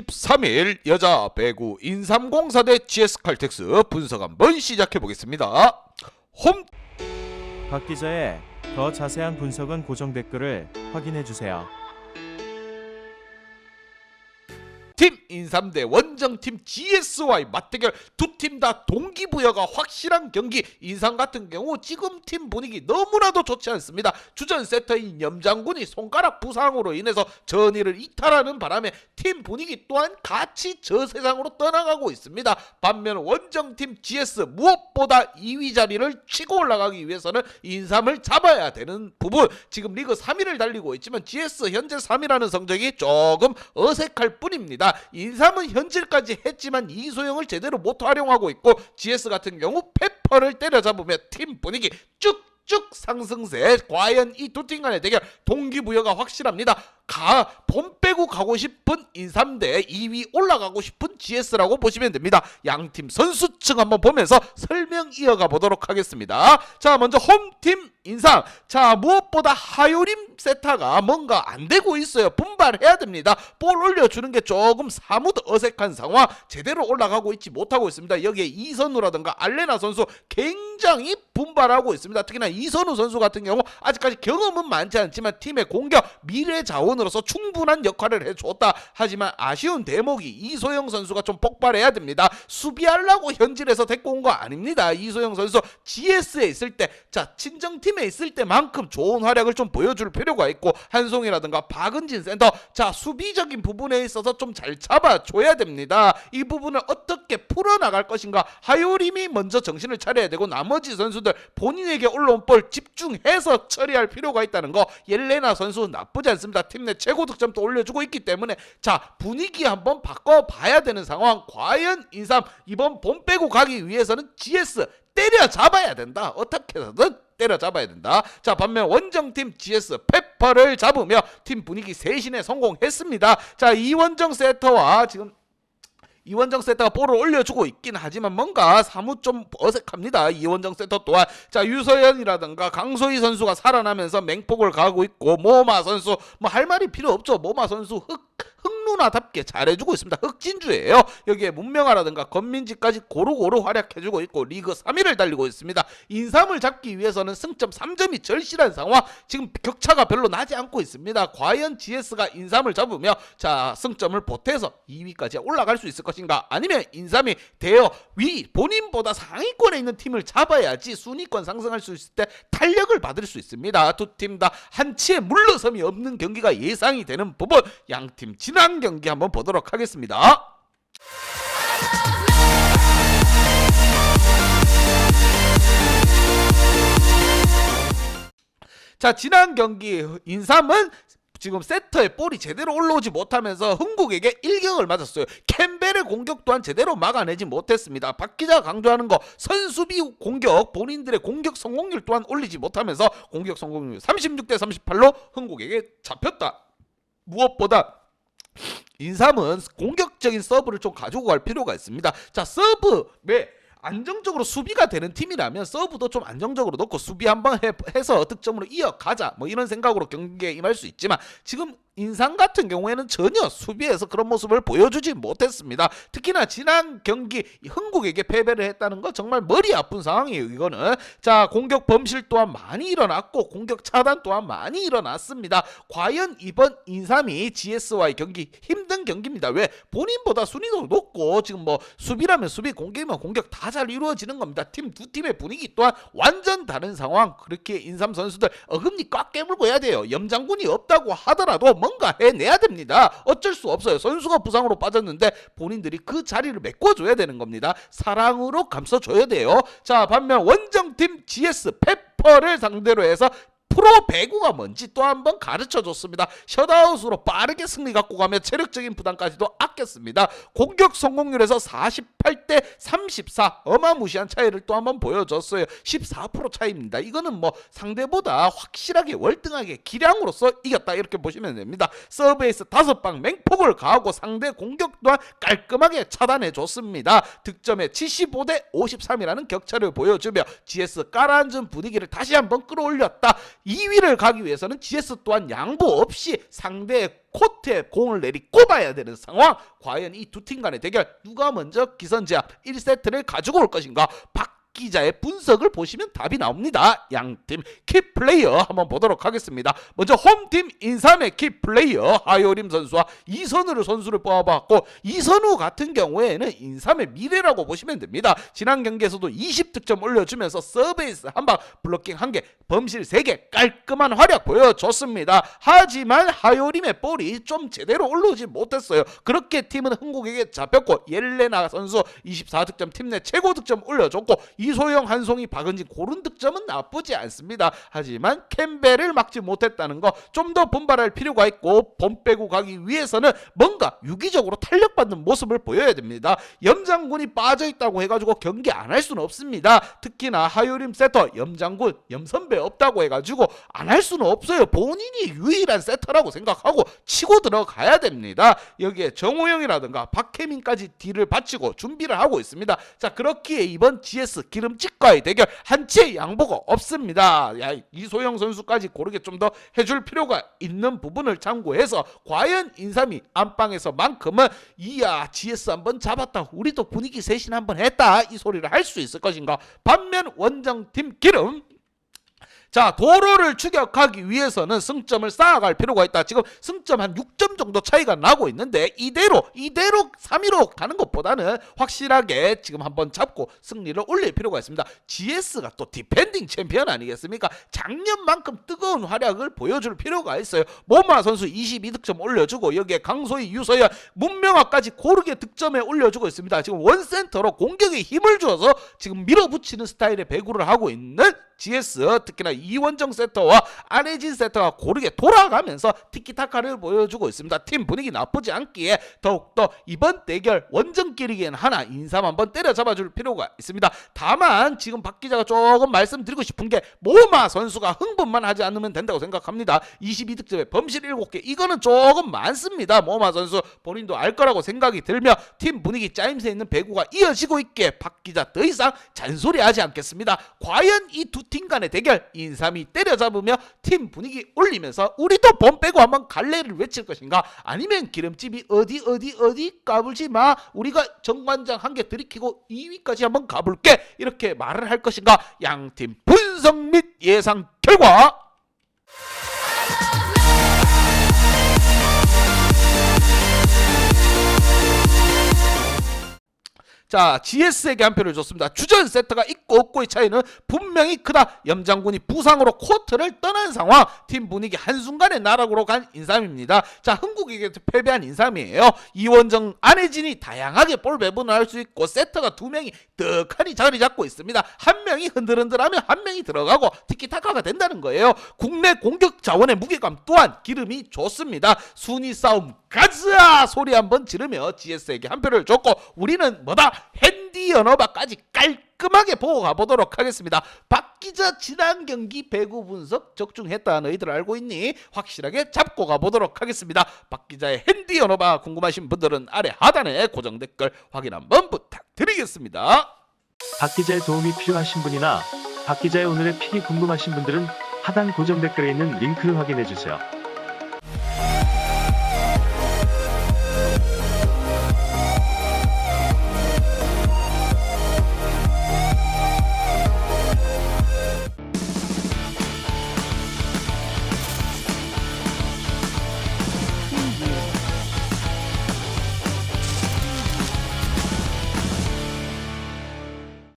13일 여자 배구 인삼공사 대 GS 칼텍스 분석 한번 시작해 보겠습니다. 홈 박 기자의 더 자세한 분석은 고정 댓글을 확인해 주세요. 팀 인삼 대 원정팀 GS와의 맞대결 두 팀 다 동기부여가 확실한 경기. 인삼 같은 경우 지금 팀 분위기 너무나도 좋지 않습니다. 주전 세터인 염장군이 손가락 부상으로 인해서 전의를 이탈하는 바람에 팀 분위기 또한 같이 저 세상으로 떠나가고 있습니다. 반면 원정팀 GS 무엇보다 2위 자리를 치고 올라가기 위해서는 인삼을 잡아야 되는 부분. 지금 리그 3위를 달리고 있지만 GS 현재 3위라는 성적이 조금 어색할 뿐입니다. 인삼은 현질까지 했지만 이소영을 제대로 못 활용하고 있고 GS 같은 경우 페퍼를 때려잡으며 팀 분위기 쭉쭉 상승세. 과연 이 두 팀 간의 대결 동기부여가 확실합니다. 가, 본 빼고 가고 싶은 인삼 대 2위 올라가고 싶은 GS라고 보시면 됩니다. 양팀 선수층 한번 보면서 설명 이어가 보도록 하겠습니다. 자, 먼저 홈팀 인삼. 자, 무엇보다 하요림 세타가 뭔가 안 되고 있어요. 분발해야 됩니다. 볼 올려주는 게 조금 사뭇 어색한 상황. 제대로 올라가고 있지 못하고 있습니다. 여기에 이선우라든가 알레나 선수 굉장히 분발하고 있습니다. 특히나 이선우 선수 같은 경우 아직까지 경험은 많지 않지만 팀의 공격 미래 자원 으로서 충분한 역할을 해줬다. 하지만 아쉬운 대목이 이소영 선수가 좀 폭발해야 됩니다. 수비하려고 현질에서 데리고 온 거 아닙니다. 이소영 선수 GS에 있을 때, 자 친정팀에 있을 때만큼 좋은 활약을 좀 보여줄 필요가 있고 한송이라든가 박은진 센터, 자 수비적인 부분에 있어서 좀 잘 잡아줘야 됩니다. 이 부분을 어떻게 풀어나갈 것인가 하요림이 먼저 정신을 차려야 되고 나머지 선수들 본인에게 올라온 볼 집중해서 처리할 필요가 있다는 거 옐레나 선수 나쁘지 않습니다. 팀 내 최고 득점도 올려주고 있기 때문에 자 분위기 한번 바꿔봐야 되는 상황 과연 인삼 이번 봄 빼고 가기 위해서는 GS 때려잡아야 된다 어떻게 해서든 때려잡아야 된다. 자 반면 원정팀 GS 페퍼를 잡으며 팀 분위기 세신에 성공했습니다. 자 이원정 세터와 지금 이원정 세터가 볼을 올려주고 있긴 하지만 뭔가 사뭇 좀 어색합니다. 이원정 세터 또한 자 유서연이라든가 강소희 선수가 살아나면서 맹폭을 가고 있고 모마 선수 뭐 할 말이 필요 없죠. 모마 선수 흑 흑누나답게 잘해주고 있습니다. 흑진주예요. 여기에 문명아라든가 건민지까지 고루고루 활약해주고 있고 리그 3위를 달리고 있습니다. 인삼을 잡기 위해서는 승점 3점이 절실한 상황. 지금 격차가 별로 나지 않고 있습니다. 과연 GS가 인삼을 잡으며 자 승점을 보태서 2위까지 올라갈 수 있을 것인가? 아니면 인삼이 되어 위 본인보다 상위권에 있는 팀을 잡아야지 순위권 상승할 수 있을 때 탄력을 받을 수 있습니다. 두 팀 다 한치의 물러섬이 없는 경기가 예상이 되는 부분 양팀 지난 경기 한번 보도록 하겠습니다. 자 지난 경기 인삼은 지금 세터에 볼이 제대로 올라오지 못하면서 흥국에게 일격을 맞았어요. 캠벨의 공격 또한 제대로 막아내지 못했습니다. 박 기자가 강조하는 거 선수비 공격 본인들의 공격 성공률 또한 올리지 못하면서 공격 성공률 36대 38로 흥국에게 잡혔다. 무엇보다 인삼은 공격적인 서브를 좀 가지고 갈 필요가 있습니다. 자 서브에 안정적으로 수비가 되는 팀이라면 서브도 좀 안정적으로 넣고 수비 한번 해, 해서 득점으로 이어가자 뭐 이런 생각으로 경기에 임할 수 있지만 지금 인상 같은 경우에는 전혀 수비에서 그런 모습을 보여주지 못했습니다. 특히나 지난 경기 흥국에게 패배를 했다는 거 정말 머리 아픈 상황이에요. 이거는 자 공격 범실 또한 많이 일어났고 공격 차단 또한 많이 일어났습니다. 과연 이번 인삼이 GS와의 경기 힘든 경기입니다. 왜 본인보다 순위도 높고 지금 뭐 수비라면 수비 공격이면 공격 다 잘 이루어지는 겁니다. 팀 두 팀의 분위기 또한 완전 다른 상황. 그렇게 인삼 선수들 어금니 꽉 깨물고 해야 돼요. 염장군이 없다고 하더라도 뭔가 해내야 됩니다. 어쩔 수 없어요. 선수가 부상으로 빠졌는데 본인들이 그 자리를 메꿔줘야 되는 겁니다. 사랑으로 감싸줘야 돼요. 자 반면 원정팀 GS 페퍼를 상대로 해서 프로 배구가 뭔지 또 한번 가르쳐 줬습니다. 셧아웃으로 빠르게 승리 갖고 가며 체력적인 부담까지도 아꼈습니다. 공격 성공률에서 48 대대34 어마무시한 차이를 또 한번 보여줬어요. 14% 차이입니다. 이거는 뭐 상대보다 확실하게 월등하게 기량으로서 이겼다 이렇게 보시면 됩니다. 서브에이스 다섯 방 맹폭을 가하고 상대 공격 또한 깔끔하게 차단해 줬습니다. 득점에 75 대 53이라는 격차를 보여주며 GS 깔아앉은 분위기를 다시 한번 끌어올렸다. 2위를 가기 위해서는 GS 또한 양보 없이 상대의 코트에 공을 내리 꼽아야 되는 상황. 과연 이 두 팀 간의 대결 누가 먼저 기선제압 1세트를 가지고 올 것인가? 박 기자의 분석을 보시면 답이 나옵니다. 양팀 키플레이어 한번 보도록 하겠습니다. 먼저 홈팀 인삼의 키플레이어 하요림 선수와 이선우 선수를 뽑아봤고 이선우 같은 경우에는 인삼의 미래라고 보시면 됩니다. 지난 경기에서도 20득점 올려주면서 서베이스 한 방, 블로킹 한 개, 범실 세 개 깔끔한 활약 보여줬습니다. 하지만 하요림의 볼이 좀 제대로 올라오지 못했어요. 그렇게 팀은 흥국에게 잡혔고 옐레나 선수 24득점 팀 내 최고 득점 올려줬고 이소영 한송이 박은진 고른 득점은 나쁘지 않습니다. 하지만 캠벨을 막지 못했다는 거 좀 더 분발할 필요가 있고 범 빼고 가기 위해서는 뭔가 유기적으로 탄력받는 모습을 보여야 됩니다. 염장군이 빠져 있다고 해가지고 경기 안 할 수는 없습니다. 특히나 하요림 세터 염장군 염선배 없다고 해가지고 안 할 수는 없어요. 본인이 유일한 세터라고 생각하고 치고 들어가야 됩니다. 여기에 정호영이라든가 박혜민까지 딜을 바치고 준비를 하고 있습니다. 자 그렇기에 이번 GS 기름집과의 대결 한치의 양보가 없습니다. 야, 이소영 선수까지 고르게 좀 더 해줄 필요가 있는 부분을 참고해서 과연 인삼이 안방에서만큼은 이야 GS 한번 잡았다. 우리도 분위기 쇄신 한번 했다. 이 소리를 할 수 있을 것인가? 반면 원정팀 기름 자 도로를 추격하기 위해서는 승점을 쌓아갈 필요가 있다. 지금 승점 한 6점 정도 차이가 나고 있는데 이대로 이대로 3위로 가는 것보다는 확실하게 지금 한번 잡고 승리를 올릴 필요가 있습니다. GS가 또 디펜딩 챔피언 아니겠습니까? 작년만큼 뜨거운 활약을 보여줄 필요가 있어요. 모마 선수 22득점 올려주고 여기에 강소희, 유서연, 문명아까지 고르게 득점에 올려주고 있습니다. 지금 원센터로 공격에 힘을 주어서 지금 밀어붙이는 스타일의 배구를 하고 있는 GS 특히나 이원정 세터와 안혜진 세터가 고르게 돌아가면서 티키타카를 보여주고 있습니다. 팀 분위기 나쁘지 않기에 더욱더 이번 대결 원정끼리기엔 하나 인삼 한번 때려잡아 줄 필요가 있습니다. 다만 지금 박 기자가 조금 말씀드리고 싶은 게 모마 선수가 흥분만 하지 않으면 된다고 생각합니다. 22득점에 범실 7개 이거는 조금 많습니다. 모마 선수 본인도 알 거라고 생각이 들며 팀 분위기 짜임새 있는 배구가 이어지고 있기에 박 기자 더 이상 잔소리하지 않겠습니다. 과연 이두 팀 간의 대결. 인삼이 때려잡으며 팀 분위기 올리면서 우리도 범 빼고 한번 갈래를 외칠 것인가? 아니면 기름집이 어디 어디 어디? 까불지 마. 우리가 정관장 한 개 들이키고 2위까지 한번 가볼게. 이렇게 말을 할 것인가? 양팀 분석 및 예상 결과 자, GS에게 한 표를 줬습니다. 주전 세트가 있고 없고의 차이는 분명히 크다. 염장군이 부상으로 코트를 떠난 상황. 팀 분위기 한순간에 나락으로 간 인삼입니다. 자, 흥국에게 패배한 인삼이에요. 이원정, 안혜진이 다양하게 볼 배분을 할 수 있고 세트가 두 명이 떡하니 자리 잡고 있습니다. 한 명이 흔들흔들하면 한 명이 들어가고 티키타카가 된다는 거예요. 국내 공격 자원의 무게감 또한 기름이 좋습니다. 순위 싸움 가자 소리 한번 지르며 GS에게 한 표를 줬고 우리는 뭐다 핸디 연어바까지 깔끔하게 보고 가보도록 하겠습니다. 박 기자 지난 경기 배구 분석 적중했다 너희들 알고 있니? 확실하게 잡고 가보도록 하겠습니다. 박 기자의 핸디 연어바 궁금하신 분들은 아래 하단에 고정 댓글 확인 한번 부탁드리겠습니다. 박 기자의 도움이 필요하신 분이나 박 기자의 오늘의 픽이 궁금하신 분들은 하단 고정 댓글에 있는 링크를 확인해 주세요.